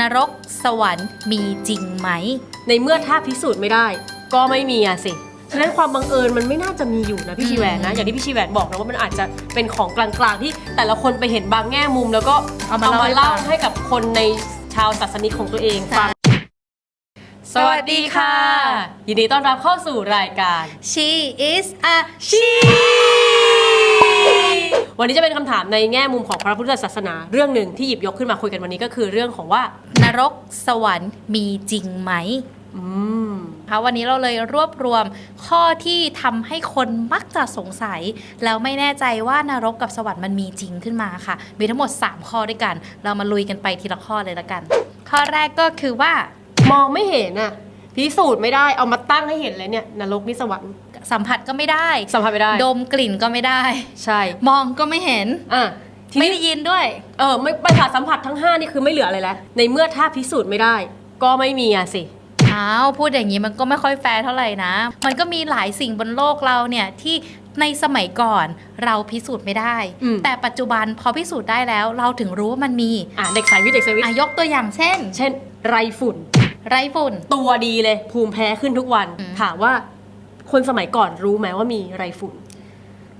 นรกสวรรค์มีจริงไหม ในเมื่อถ้าพิสูจน์ไม่ได้ ก็ไม่มีอะสิฉะนั้นความบังเอิญมันไม่น่าจะมีอยู่นะพี่อืมชีแหวนนะ อย่างที่พี่ชีแหวนบอกนะว่ามันอาจจะเป็นของกลางๆที่แต่ละคนไปเห็นบางแง่มุม แล้วก็เอามาเล่าให้เล่าฟังให้กับคนในชาวศาสนิกของตัวเองฟังสวัสดีค่ะ ยินดีต้อนรับเข้าสู่รายการ She is a ชี วันนี้จะเป็นคำถามในแง่มุมของพระพุทธศาสนา เรื่องหนึ่งที่หยิบยกขึ้นมาคุยกันวันนี้ก็คือเรื่องของว่านรกสวรรค์มีจริงไหมอืม คะวันนี้เราเลยรวบรวมข้อที่ทำให้คนมักจะสงสัย แล้วไม่แน่ใจว่านรกกับสวรรค์มันมีจริงขึ้นมาค่ะ มีทั้งหมด 3 ข้อด้วยกัน เรามาลุยกันไปทีละข้อเลยละกัน ข้อแรกก็คือว่า มองไม่เห็นอะพิสูจน์ไม่ได้เอามาตั้งให้เห็นเลยเนี่ยนรกนี่สวรรค์ สัมผัสก็ไม่ได้ สัมผัสไม่ได้ ดมกลิ่นก็ไม่ได้ ใช่มองก็ไม่เห็น อะทีไม่นี้ได้ยินด้วย เออไม่ประสาทสัมผัสทั้ง 5 นี่คือไม่เหลืออะไรแล้ว ในเมื่อถ้าพิสูจน์ไม่ได้ ก็ไม่มีอะสิ อ้าวพูดอย่างนี้มันก็ไม่ค่อยแฟร์เท่าไหร่นะ มันก็มีหลายสิ่งบนโลกเราเนี่ยที่ในสมัยก่อนเราพิสูจน์ไม่ได้ อืม แต่ปัจจุบันพอพิสูจน์ได้แล้วเราถึงรู้ว่ามันมีอะเด็กสายวิทย์เด็กสายวิทอะย์ยกตัวอย่างเช่น เช่น ไรฝุ่น ไรฝุ่น ตัวดีเลยภูมิแพ้ขึ้นทุกวันอืมถามว่า คนสมัยก่อนรู้ไหมว่ามีไรฝุ่น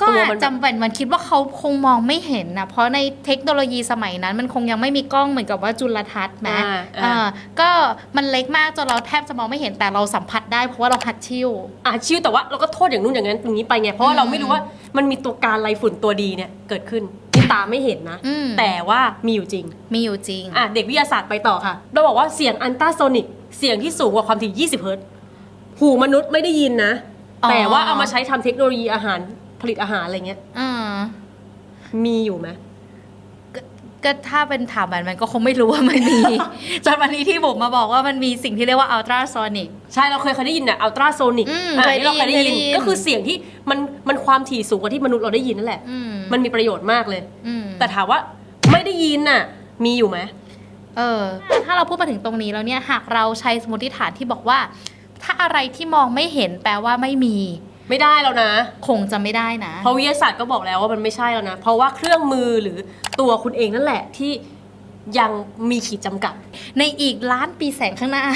ก็ตัวอามัจนจำเป็นมันคิดว่าเขาคงมองไม่เห็นนะเพราะในเทคโนโลยีสมัยนั้น มันคงยังไม่มีกล้องเหมือนกับว่าจุลทรรศน์ไหมอ่าอ่าอ่าก็มันเล็กมากจนเราแทบจะมองไม่เห็นแต่เราสัมผัสได้เพราะว่าเราหัดชิวอะชิวแต่ว่าเราก็โทษอย่างนู้นอย่างนั้นตรงนี้ไปไง เพราะว่าเราไม่รู้ว่ามันมีตัวการไรฝุ่นตัวดีเนี่ยเกิดขึ้นที่ตาไม่เห็นนะ อืม แต่ว่ามีอยู่จริง มีอยู่จริง อะเด็กวิทยาศาสตร์ไปต่อค่ะ เราบอกว่าเสียงอันตราโซนิก เสียงที่สูงกว่าความถี่ 20 เฮิรตซ์ หูมนุษย์ไม่ได้ยินนะ อ๋อ แต่ว่าเอามาใช้ทำเทคโนโลยีอาหารผลิตอาหารอะไรเงี้ยอ่ามีอยู่ไหมก็ถ้าเป็นถามแบบมันก็คงไม่รู้ว่ามันมี จนวันนี้ที่ผมมาบอกว่ามันมีสิ่งที่เรียกว่าอัลตราโซนิก ใช่เราเคยเคยได้ยินเนี่ยอัลตราโซนิกอืมอะเคยได้ที่เราเคยได้ยิน เคยิยนได้ยิน ก็คือเสียงที่มันมันความถี่สูงกว่าที่มนุษย์เราได้ยินนั่นแหละ อืมมันมีประโยชน์มากเลย อืม แต่ถามว่าไม่ได้ยินน่ะ มีอยู่ไหม เออถ้าเราพูดมาถึงตรงนี้แล้วเนี่ยหากเราใช้สมมติฐานที่บอกว่า ถ้าอะไรที่มองไม่เห็นแปลว่าไม่มี ไม่ได้แล้วนะ คงจะไม่ได้นะ เพราะวิทยาศาสตร์ก็บอกแล้วว่ามันไม่ใช่แล้วนะ เพราะว่าเครื่องมือหรือตัวคุณเองนั่นแหละที่ยังมีขีดจำกัด ในอีกล้านปีแสงข้างหน้า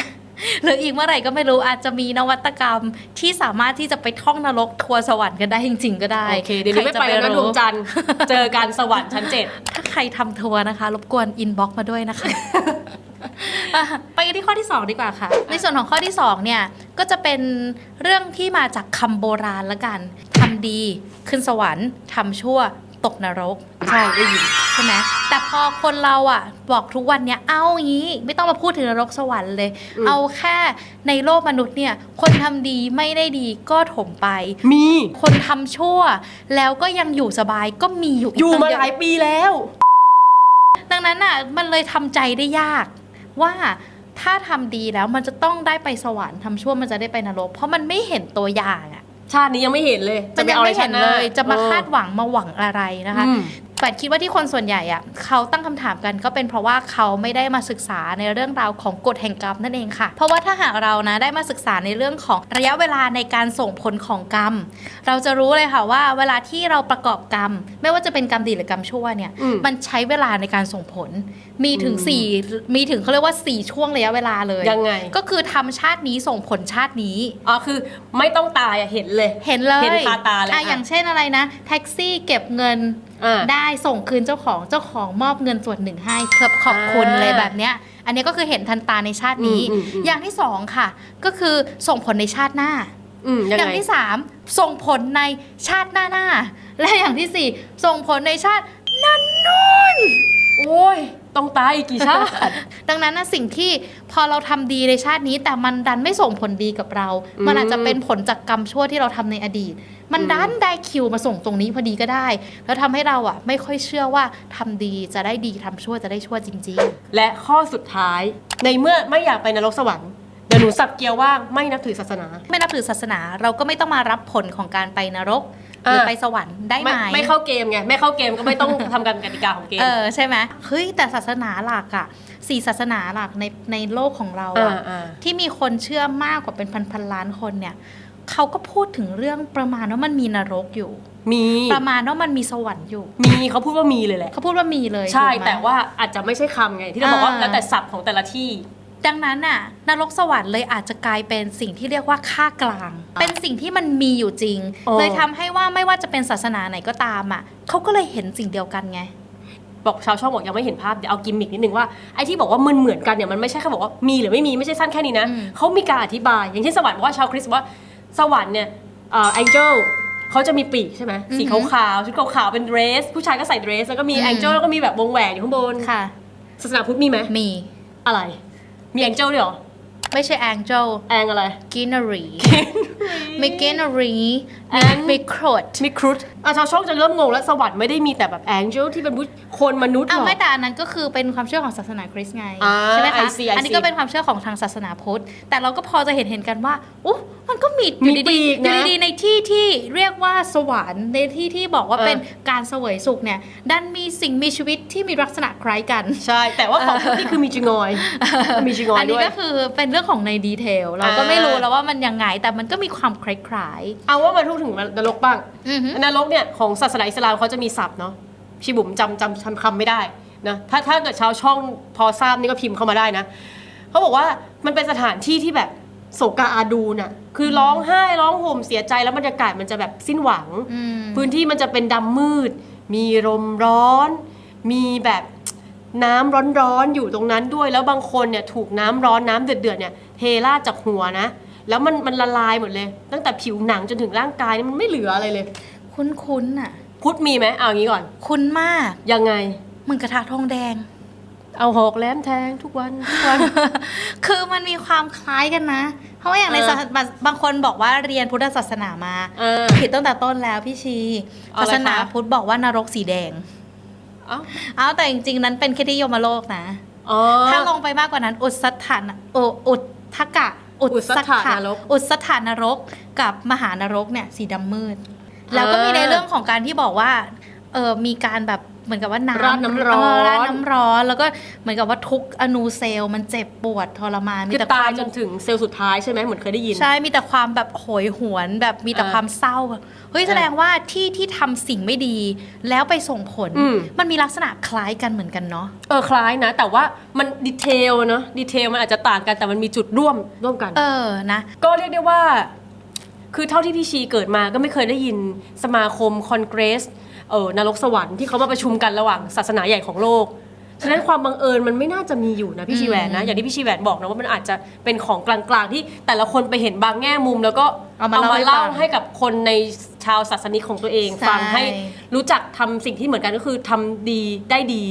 หรืออีกเมื่อไหร่ก็ไม่รู้อาจจะมีนวัตกรรมที่สามารถที่จะไปท่องนรกทัวร์สวรรค์กันได้จริง ๆ ก็ได้โอเค เดี๋ยวนี้ไม่ไปแล้วนะใครจดวงจันทร์เจอกันสวรรค์ชั้นเจ็ดถ้าใครทำทัวร์นะคะ รบกวนอินบ็อกมาด้วยนะคะ อะไปกันที่ข้อที่ 2 ดีกว่าค่ะ ในส่วนของข้อที่ 2 เนี่ย ก็จะเป็นเรื่องที่มาจากคำโบราณละกันทำดีขึ้นสวรรค์ทำชั่วตกนรก ใช่ได้ยิน ใช่ไหมแต่พอคนเราอะ บอกทุกวันเนี้ยเอางี้ ไม่ต้องมาพูดถึงนรกสวรรค์เลย อืม เอาแค่ในโลกมนุษย์เนี่ย คนทำดีไม่ได้ดีก็ถมไป มี คนทำชั่ว แล้วก็ยังอยู่สบายก็มีอยู่กอยู่ตั้งมาเะหลายปีแล้ว ดังนั้นอะมันเลยทำใจได้ยาก ว่าถ้าทำดีแล้วมันจะต้องได้ไปสวรรค์ทำชั่วมันจะได้ไปนรกเพราะมันไม่เห็นตัวอย่างอะชาตินี้ยังไม่เห็นเลยมันปยังอาอะไม่รเห็นชาติเลยหน้จะมาเออคาดหวังมาหวังอะไรนะคะ อืมแต่คิดว่าที่คนส่วนใหญ่อะเขาตั้งคำถามกันก็เป็นเพราะว่าเขาไม่ได้มาศึกษาในเรื่องราวของกฎแห่งกรรมนั่นเองค่ะ เพราะว่าถ้าหากเรานะได้มาศึกษาในเรื่องของระยะเวลาในการส่งผลของกรรม เราจะรู้เลยค่ะว่าเวลาที่เราประกอบกรรม ไม่ว่าจะเป็นกรรมดีหรือกรรมชั่วเนี่ยอืมมันใช้เวลาในการส่งผล มีถึงอืมสี่มีถึงเขาเรียกว่าสี่ช่วงระยะเวลาเลยยังไง ก็คือทำชาตินี้ส่งผลชาตินี้อ๋อคือไม่ต้องตายอะเห็นเลย เห็นเลยเห็นคาตาเลยอะอะอย่างเช่นอะไรนะ แท็กซี่เก็บเงิน อ่า ได้ส่งคืนเจ้าของเจ้าของมอบเงินส่วนหนึ่งให้เพื่อขอบคุณอ่า เลยแบบเนี้ย อันนี้ก็คือเห็นทันตาในชาตินี้ อืมอืมอืม อย่างที่สองค่ะ ก็คือส่งผลในชาติหน้า อืมยังอย่างไง ที่สามส่งผลในชาติหน้าหน้าและอย่างที่สี่ส่งผลในชาตินั้นนู่นโอ้ย ต้องตายอีกกี่ชาติ ดังนั้นนะสิ่งที่พอเราทำดีในชาตินี้ แต่มันดันไม่ส่งผลดีกับเราอืมมันอาจจะเป็นผลจากกรรมชั่วที่เราทำในอดีต มันอืมดันได้คิวมาส่งตรงนี้พอดีก็ได้ แล้วทำให้เราอะ ไม่ค่อยเชื่อว่าทำดีจะได้ดีทำชั่วจะได้ชั่วจริง และข้อสุดท้าย ในเมื่อไม่อยากไปนรกสวรรค์เดี๋ยวหนูสับเกียวว่างไม่นับถือศาสนา ๆ ไม่นับถือศาสนาเราก็ไม่ต้องมารับผลของการไปนรก หรือเออไปสวรรค์ได้ไหมไม่เข้าเกมไงไม่เข้าเกมก็ไม่ต้องทำการกติกาของเกมเออใช่ไหมเฮ้ยแต่ศาสนาหลักอะสี่ศาสนาหลักในในโลกของเราอ่าอะอ่าที่มีคนเชื่อมากกว่าเป็นพันพันๆล้านคนเนี่ยเขาก็พูดถึงเรื่องประมาณว่ามันมีนรกอยู่ มีประมาณว่ามันมีสวรรค์อยู่ มีเขาพูดว่ามีเลยแหละเขาพูดว่ามีเลย ใช่ถูกไหมแต่ว่าอาจจะไม่ใช่คำไงที่เราบอกว่าอ่าแล้วแต่ศัพท์ของแต่ละที่ ดังนั้นน่ะนรกสวรรค์เลยอาจจะกลายเป็นสิ่งที่เรียกว่าค่ากลาง เป็นสิ่งที่มันมีอยู่จริงอ๋อเลยทำให้ว่าไม่ว่าจะเป็นศาสนาไหนก็ตามอะเขาก็เลยเห็นสิ่งเดียวกันไงบอกชาวช่องบอกยังไม่เห็นภาพเดี๋ยวเอากิมมิกนิดนึงว่าไอ้ที่บอกว่ามันเหมือนกันเนี่ยมันไม่ใช่แค่บอกว่ามีหรือไม่มีไม่ใช่สั้นแค่นี้นะอืมเขามีการอธิบาย อย่างเช่นสวรรค์บอกว่าชาวคริสต์บอกว่าสวรรค์เนี่ยเอ่อ angel เขาจะมีปีกใช่ไหมสีขาวๆชุดขาวๆเป็นเดรส ผู้ชายก็ใส่เดรส แล้วก็มี angel แล้วก็มีแบบวงแหวนอยู่ข้างบนค่ะศาสนาพุทธมีไหมมีอะไร มี angel ด้วยเหรอ ไม่ใช่ angel แองอะไรกินรีมีกินรีแอมีง มีครดมีครุฑอะชาวช่องจะเริ่มงงแล้วสวรรค์ไม่ได้มีแต่แบบ angel ที่เป็นผู้คนมนุษย์หรอ้าวอ ไม่แต่อันนั้นก็คือเป็นความเชื่อของศาสนาคริสต์ไงอ่าใช่ไหมคะ I see I อันนี้ see ก็เป็นความเชื่อของทางศาสนาพุทธ แต่เราก็พอจะเห็นเห็นกันว่าอุ๊มันก็มีอมียู่ปีดีกๆอยู่นะดีๆในที่ที่เรียกว่าสวรรค์ในที่ที่บอกว่าเออ เป็นการเสวยสุขเนี่ยดันมีสิ่งมีชีวิตที่มีลักษณะคล้ายกัน ใช่ แต่ว่าของพุทธนี่คือมีจิงอย มีจิงอยอันนี้ด้วย ก็คือเป็นเรื่องของในดีเทลเราก็อ่าไม่รู้แล้วว่ามันยังไง แต่มันก็มีความคล้ายเอาว่ามาพูดถึงนรกบ้างๆอือฮึนรกเนี่ยของศาสนาอิสลามเขาจะมีศัพท์เนาะพี่บุ๋มจำจำจำคำไม่ได้นะถ้าถ้าเกิดชาวช่องพอทราบนี่ก็พิมพ์เข้ามาได้นะเขาบอกว่ามันเป็นสถานที่ที่แบบโศกาอาดูน่ะ คือร้องไห้ร้องห่มเสียใจแล้วบรรยากาศมันจะแบบสิ้นหวังอืมพื้นที่มันจะเป็นดำมืด มีลมร้อน มีแบบ น้ำร้อนๆอยู่ตรงนั้นด้วย แล้วบางคนเนี่ยถูกน้ำร้อนน้ำเดือดๆเนี่ยเทราดจากหัวนะ แล้วมันมันละลายหมดเลย ตั้งแต่ผิวหนังจนถึงร่างกายนี่มันไม่เหลืออะไรเลย คุ้นๆน่ะ พุทธมีไหมเอาอย่างนี้ก่อน คุ้นมาก ยังไงเหมือนกระทะทองแดง เอาหอกแหลมแทงทุกวันทุกวัน คือมันมีความคล้ายกันนะ เพราะว่าอย่างในเออศาสบางบางคนบอกว่าเรียนพุทธศาสนามาเออผิดตั้งแต่ต้นแล้วพี่ชีเอาศาอะไรคะสนาพุทธบอกว่านรกสีแดง เอ้าเอาแต่จริงๆ นั้นเป็นแค่ที่ยมโลกนะ อ๋อ ถ้าลงไปมากกว่านั้น อุสถานโออุทธกะ อุสถานรก อุสถานรกกับมหานรกเนี่ยสีดำมืด แล้วก็มีในเรื่องของการที่บอกว่าเออมีการแบบ เหมือนกับว่าน้ำราดน้ำร้อน เราดน้ำร้อน แล้วก็เหมือนกับว่าทุกอนูเซลล์มันเจ็บปวดทรมานมีคือแต่คตายวามจนถึงเซลล์สุดท้ายใช่ไหมเหมือนเคยได้ยิน ใช่มีแต่ความแบบโหยหวนแบบมีแต่เออความเศร้าเฮ้ยเออแสดงว่าที่ที่ทำสิ่งไม่ดี แล้วไปส่งผลอืม มันมีลักษณะคล้ายกันเหมือนกันเนาะ เออคล้ายนะ แต่ว่ามันดีเทลเนอะดีเทลมันอาจจะต่างกันแต่มันมีจุดร่วมร่วมกัน เออนะ ก็เรียกได้ว่า คือเท่าที่พี่ชีเกิดมาก็ไม่เคยได้ยินสมาคมคอนเกรส เออนรกสวรรค์ที่เขามาประชุมกันระหว่างศาสนาใหญ่ของโลก ฉะนั้นความบังเอิญมันไม่น่าจะมีอยู่นะพี่ชีแหวนนะ อย่างที่พี่ชีแหวนบอกนะว่ามันอาจจะเป็นของกลางๆ ที่แต่ละคนไปเห็นบางแง่มุม แล้วก็เอามาเล่าให้ฟังให้กับคนในชาวศาสนิกของตัวเอง ใช่ ฟังให้รู้จักทำสิ่งที่เหมือนกันก็คือทำดีได้ดี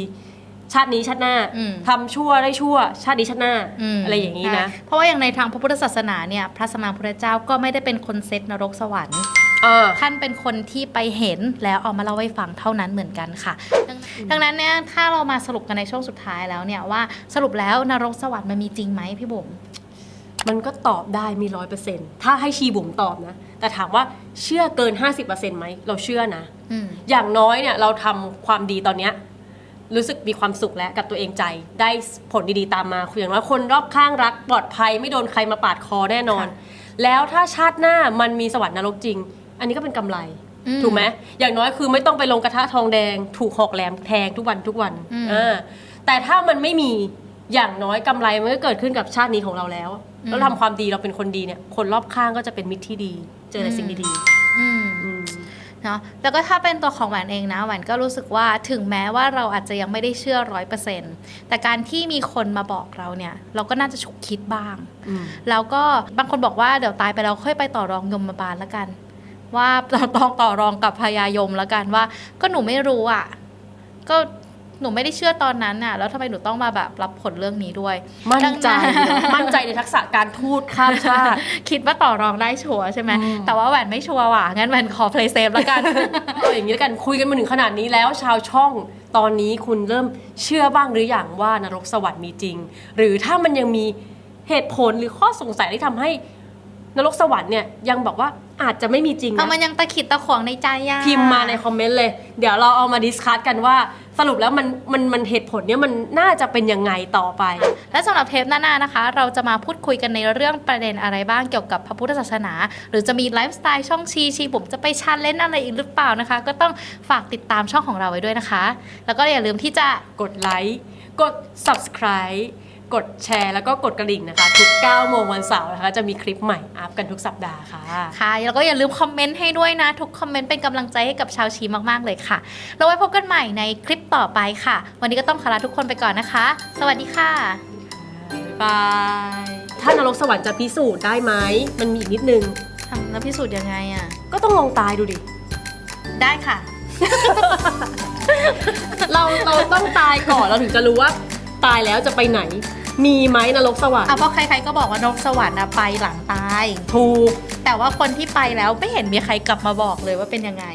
ชาตินี้ชาติหน้าอืม ทำชั่วได้ชั่ว ชาตินี้ชาติหน้ามอะไรอย่างนี้นะใช่เพราะว่าอย่างในทางพระพุทธศาสนาเนี่ยพระสมมาพุทธเจ้าก็ไม่ได้เป็นคนเซตนรกสวรรค์ อ่าท่านเป็นคนที่ไปเห็นแล้วเอามาเล่าให้ฟังเท่านั้นเหมือนกันค่ะ ดังดังนั้นเนี่ยถ้าเรามาสรุปกันในช่วงสุดท้ายแล้วเนี่ยว่าสรุปแล้วนรกสวรรค์มันมีจริงไหมพี่บุ๋ม มันก็ตอบได้มีร้อยเปอร์เซ็นต์ถ้าให้ชีบุ๋มตอบนะ แต่ถามว่าเชื่อเกิน 50%ไหมเราเชื่อนะ อืม อย่างน้อยเนี่ยเราทำความดีตอนเนี้ยรู้สึกมีความสุขแล้วกับตัวเองใจ ได้ผลดีๆตามมาอย่างน้อยคนรอบข้างรักปลอดภัย ไม่โดนใครมาปาดคอแน่นอน ค่ะ แล้วถ้าชาติหน้ามันมีสวรรค์นรกจริง อันนี้ก็เป็นกำไรอืมถูกไหมอย่างน้อยคือไม่ต้องไปลงกระทะทองแดง ถูกหอกแหลมแทงทุกวันทุกวันอืมอ่าแต่ถ้ามันไม่มีอย่างน้อยกำไรมันก็เกิดขึ้นกับชาตินี้ของเราแล้วอืมแล้วทำความดีเราเป็นคนดีเนี่ย คนรอบข้างก็จะเป็นมิตรที่ดี เจอแต่สิ่งดีอืมๆอืมเนาะแล้วก็ถ้าเป็นตัวของแหวนเองนะแหวนก็รู้สึกว่าถึงแม้ว่าเราอาจจะยังไม่ได้เชื่อร้อยเปอร์เซ็นต์แต่การที่มีคนมาบอกเราเนี่ย เราก็น่าจะฉุกคิดบ้างอืมแล้วก็บางคนบอกว่าเดี๋ยวตายไปแล้วค่อยไปต่อรองยมบาลแล้วกัน ว่าเราต้องต่อรองกับพญายมแล้วกันว่า ก็หนูไม่รู้อะ ก็หนูไม่ได้เชื่อตอนนั้นน่ะ แล้วทำไมหนูต้องมาแบบรับผลเรื่องนี้ด้วย มั่นใจดังนั้นมั่นใจในทักษะการทูตข้ามชาติ คิดว่าต่อรองได้ชัวร์ใช่ไหมอืมแต่ว่าแหวนไม่ชัวร์ว่ะ งั้นแหวนขอ play safe แล้วกันเอาอย่างนี้แล้วกัน คุยกันมาถึงขนาดนี้แล้วชาวช่องตอนนี้คุณเริ่มเชื่อบ้างหรืออย่างว่านรกสวรรค์มีจริง หรือถ้ามันยังมีเหตุผลหรือข้อสงสัยที่ทำให้ นรกสวรรค์เนี่ยยังบอกว่าอาจจะไม่มีจริงเอานะ มันยังตะขิดตะขวงในใจย่ะพิมพ์มาในคอมเมนต์เลย เดี๋ยวเราเอามาดิสคัตกันว่าสรุปแล้วมันมันมันเหตุผลเนี่ยมันน่าจะเป็นยังไงต่อไป และสำหรับเทปหน้าๆนะคะ เราจะมาพูดคุยกันในเรื่องประเด็นอะไรบ้างเกี่ยวกับพระพุทธศาสนา หรือจะมีไลฟ์สไตล์ช่องชีชีผมจะไปชันเล่นอะไรอีกหรือเปล่านะคะ ก็ต้องฝากติดตามช่องของเราไว้ด้วยนะคะ แล้วก็อย่าลืมที่จะ กดไลค์ กด subscribe กดแชร์แล้วก็กดกระดิ่งนะคะ ทุก 9 โมงวันเสาร์นะคะ จะมีคลิปใหม่อัพกันทุกสัปดาห์ค่ะ ค่ะ แล้วก็อย่าลืมคอมเมนต์ให้ด้วยนะ ทุกคอมเมนต์เป็นกำลังใจให้กับชาวชีมากๆเลยค่ะ เราไว้พบกันใหม่ในคลิปต่อไปค่ะ วันนี้ก็ต้องขอลาทุกคนไปก่อนนะคะ สวัสดีค่ะ บ๊ายบาย ถ้านรกสวรรค์จะพิสูจน์ได้ไหม มันมีอีกนิดนึง ทำแล้วพิสูจน์ยังไงอะ ก็ต้องลองตายดูดิ ได้ค่ะ เราเราต้องตายก่อนเราถึงจะรู้ว่าตายแล้วจะไปไหน มีไหมนรกสวรรค์อะเพราะใครๆก็บอกว่านกสวรรค์อะไปหลังตาย ถูก แต่ว่าคนที่ไปแล้วไม่เห็นมีใครกลับมาบอกเลยว่าเป็นยังไง